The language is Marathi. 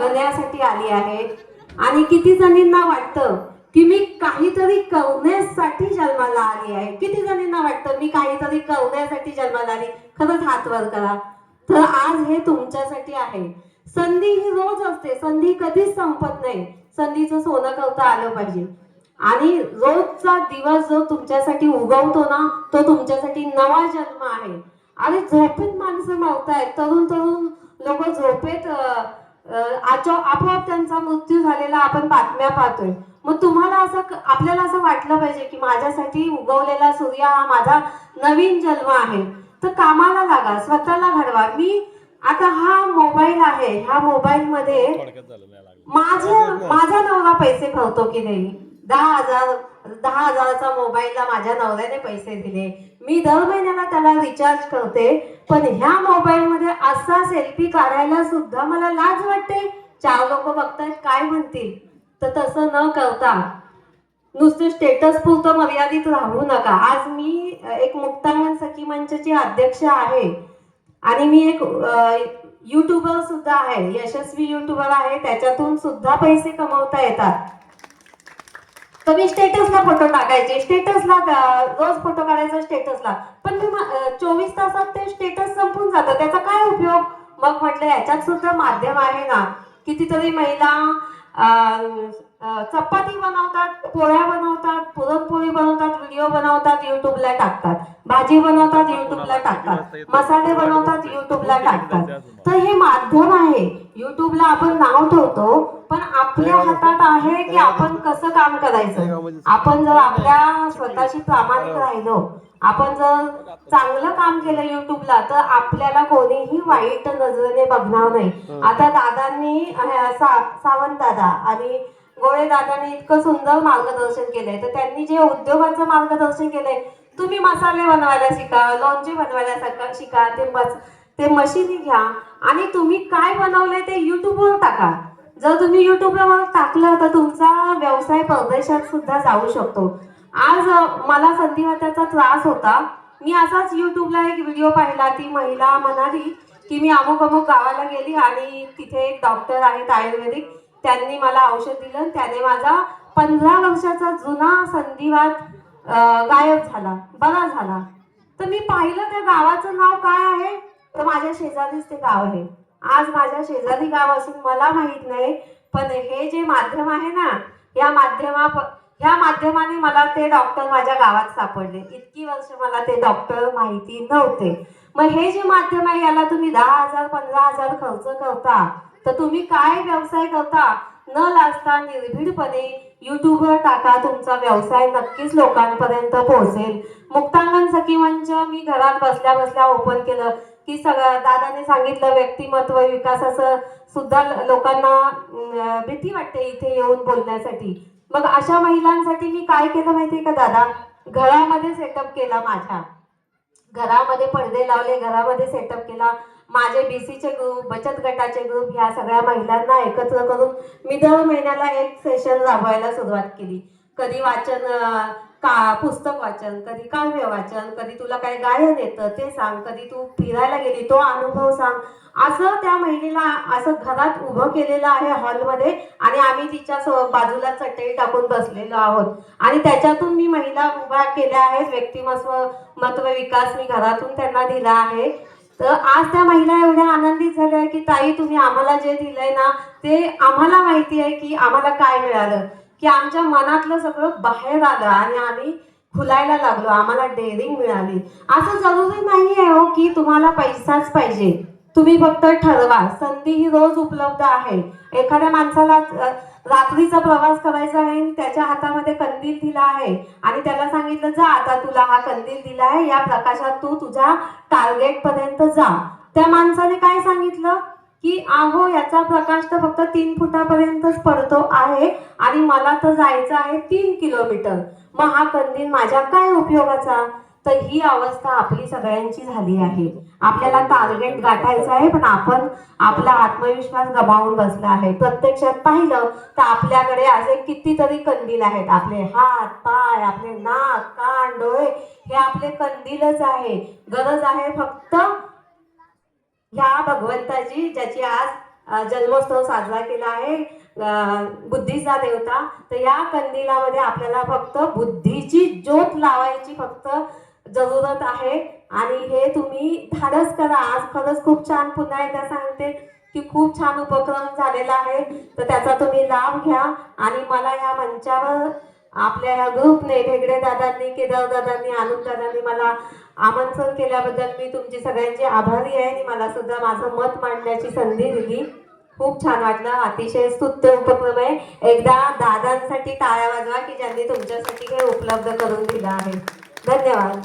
जगण्यासाठी आली आहे आणि किती जणींना वाटतं की मी काहीतरी करण्यासाठी जन्माला आली आहे? किती जणींना वाटतं मी काहीतरी कवण्यासाठी जन्माला आली? खरंच हात वर करा. तर आज हे तुमच्यासाठी आहे. संधी ही रोज असते. संधी कधीच संपत नाही. संधीचं सोनं करता आलं पाहिजे. आणि रोजचा दिवस जो तुमच्यासाठी उगवतो ना तो तुमच्यासाठी नवा जन्म आहे. आणि झोपेत माणसं मरतायत तरुण तरुण लोक झोपेत आचो- आपोआप त्यांचा मृत्यू झालेला आपण बातम्या पाहतोय. मग तुम्हाला असं आपल्याला असं वाटलं पाहिजे की माझ्यासाठी उगवलेला सूर्य हा माझा नवीन जन्म आहे. तर कामाला लागा स्वतःला घडवा. मी आता हा मोबाईल आहे ह्या मोबाईल मध्ये थोडक्यात झालं नाही लागलं. माझे माझा नवरा पैसे खावतो की नाही? दहा हजार दहा हजाराचा मोबाईलला माझ्या नवऱ्याने पैसे दिले. मी दर महिन्याला त्याला रिचार्ज करते पण ह्या मोबाईल मध्ये असा सेल्फी काढायला सुद्धा मला लाज वाटते. चार लोक बघतात काय म्हणतील? तर तसं न करता नुसतं स्टेटस पुरतं मर्यादित राहू नका. आज मी एक मुक्तांगण सखी मंचची अध्यक्ष आहे. आणि मी एक युट्यूबर सुद्धा आहे. यशस्वी युट्यूबर आहे. त्याच्यातून सुद्धा पैसे कमवता येतात. मी स्टेटसला फोटो टाकायचे. स्टेटसला रोज फोटो काढायचा स्टेटसला पण चोवीस तासात ते स्टेटस संपून जातं. त्याचा काय उपयोग? मग म्हटलं याच्यात सुद्धा माध्यम आहे ना. कितीतरी महिला चपाती बनवतात पोळ्या बनवतात पुरणपोळी बनवतात व्हिडिओ बनवतात युट्यूबला टाकतात. भाजी बनवतात युट्यूबला टाकतात. मसाले बनवतात युट्यूबला टाकतात. तर हे माध्यम आहे. युट्यूबला आपण नाव ठेवतो पण आपल्या हातात आहे की आपण कसं काम करायचं? आपण जर आपल्या स्वतःशी प्रामाणिक राहिलो आपण जर चांगलं काम केलं युट्यूबला तर आपल्याला कोणीही वाईट नजरेने बघणार नाही. आता दादांनी सावंत दादा आणि गोळे दादांनी इतकं सुंदर मार्गदर्शन केलंय. तर त्यांनी जे उद्योगाचं मार्गदर्शन केलंय तुम्ही मसाले बनवायला शिका लोणचे बनवायला शिका ते मस ते मशीनी घ्या. आणि तुम्ही काय बनवलंय ते युट्यूबवर टाका. जर तुम्ही युट्यूबवर टाकलं तर तुमचा व्यवसाय परदेशात सुद्धा जाऊ शकतो. आज मला संधिवाताचा त्रास होता. मी असाच युट्यूबला एक व्हिडिओ पाहिला. ती महिला म्हणाली की मी अमुक अमुक गावाला गेली आणि तिथे एक डॉक्टर आहेत आयुर्वेदिक. त्यांनी मला औषध दिलं. आणि त्याने माझा पंधरा वर्षाचा जुना संधिवात गायब झाला. बरा झाला. तर मी पाहिलं त्या गावाचं नाव काय आहे? तर माझ्या शेजारीच ते गाव आहे. आज माझ्या शेजारी गाव असून मला माहीत नाही पण हे जे माध्यम आहे ना या माध्यमा ह्या माध्यमाने मला ते डॉक्टर माझ्या गावात सापडले. इतकी वर्ष मला ते डॉक्टर माहिती नव्हते. मग हे जे माध्यम आहे याला तुम्ही दहा हजार पंधरा हजार खर्च करता. तर तुम्ही काय व्यवसाय करता? न लाजता निर्भीडपणे युट्यूबवर टाका. तुमचा व्यवसाय नक्कीच लोकांपर्यंत पोहोचेल. मुक्तांगण सखी मंच मी घरात बसल्या बसल्या ओपन केलं. की सगळं दादाने सांगितलं व्यक्तिमत्व विकासाचं सुद्धा लोकांना भीती वाटते इथे येऊन बोलण्यासाठी. मग अशा महिलांसाठी मी काय केलं माहितीये का दादा? घरामध्ये सेटअप केला माझ्या. घरामध्ये पडदे लावले घरामध्ये सेटअप केला. माझे बीसीचे ग्रुप बचत गटाचे ग्रुप ह्या सगळ्या महिलांना एकत्र करून मी दर महिन्याला एक सेशन राबवायला सुरुवात केली. कधी वाचन का पुस्तक वाचन कधी काव्य वाचन कधी तुला काय गायन येतं ते सांग कधी तू फिरायला गेली तो अनुभव सांग. असं त्या महिलेला असं घरात उभं केलेलं आहे हॉलमध्ये आणि आम्ही तिच्या बाजूला चटई टाकून बसलेलो आहोत. आणि त्याच्यातून मी महिला उभ्या केल्या आहेत व्यक्तिमत्व मत्व विकास मी घरातून त्यांना दिला आहे. तर आज त्या महिला एवढ्या आनंदित झाल्या की ताई तुम्ही आम्हाला जे दिलंय ना ते आम्हाला माहिती आहे की आम्हाला काय मिळालं. की आमच्या मनातलं सगळं बाहेर आलं आणि आम्ही खुलायला लागलो. आम्हाला डेअरिंग मिळाली. असं जरुरी नाही आहे हो की तुम्हाला पैसाच पाहिजे. तुम्ही फक्त ठरवा. संधी ही रोज उपलब्ध आहे. एखाद्या माणसाला रात्रीचा प्रवास करायचा आहे आणि त्याच्या हातामध्ये कंदील दिला आहे आणि त्याला सांगितलं जा आता तुला हा कंदील दिला आहे. या प्रकाशात तू तुझ्या टार्गेट पर्यंत जा. त्या माणसाने काय सांगितलं? की आहो याचा प्रकाश तर फक्त तीन फुटापर्यंतच पडतो आहे आणि मला तर जायचं आहे तीन किलोमीटर. मग हा कंदील माझ्या काय उपयोगाचा? तर ही अवस्था आपली सगळ्यांची झाली आहे. आपल्याला टार्गेट गाठायचं आहे पण आपण आपला आत्मविश्वास गमावून बसला आहे. प्रत्यक्षात पाहिलं तर आपल्याकडे असे कितीतरी कंदील आहेत. आपले हात पाय आपले नाक कान डोळे हे आपले कंदीलच आहे. गरज आहे फक्त ह्या भगवंताची ज्याची आज जन्मोत्सव साजरा केला आहे बुद्धीचा देवता तर या कंदिलामध्ये आपल्याला फक्त बुद्धीची ज्योत लावायची फक्त जरूरत आहे. आणि हे तुम्ही धाडस करा. आज खरंच खूप छान पुन्हा एकदा सांगते की खूप छान उपक्रम झालेला आहे. तर त्याचा तुम्ही लाभ घ्या. आणि मला या मंचावर आपल्या ह्या ग्रुपने भेगडे दादांनी केदार दादांनी आनंद दादांनी मला आमंत्रण केल्याबद्दल मी तुमची सगळ्यांची आभारी आहे आणि मला सुद्धा माझं मत मांडण्याची संधी दिली. खूप छान वाटलं. अतिशय स्तुत्य उपक्रम आहे. एकदा दादांसाठी टाळ्या वाजवा की ज्यांनी तुमच्यासाठी हे उपलब्ध करून दिलं आहे. धन्यवाद.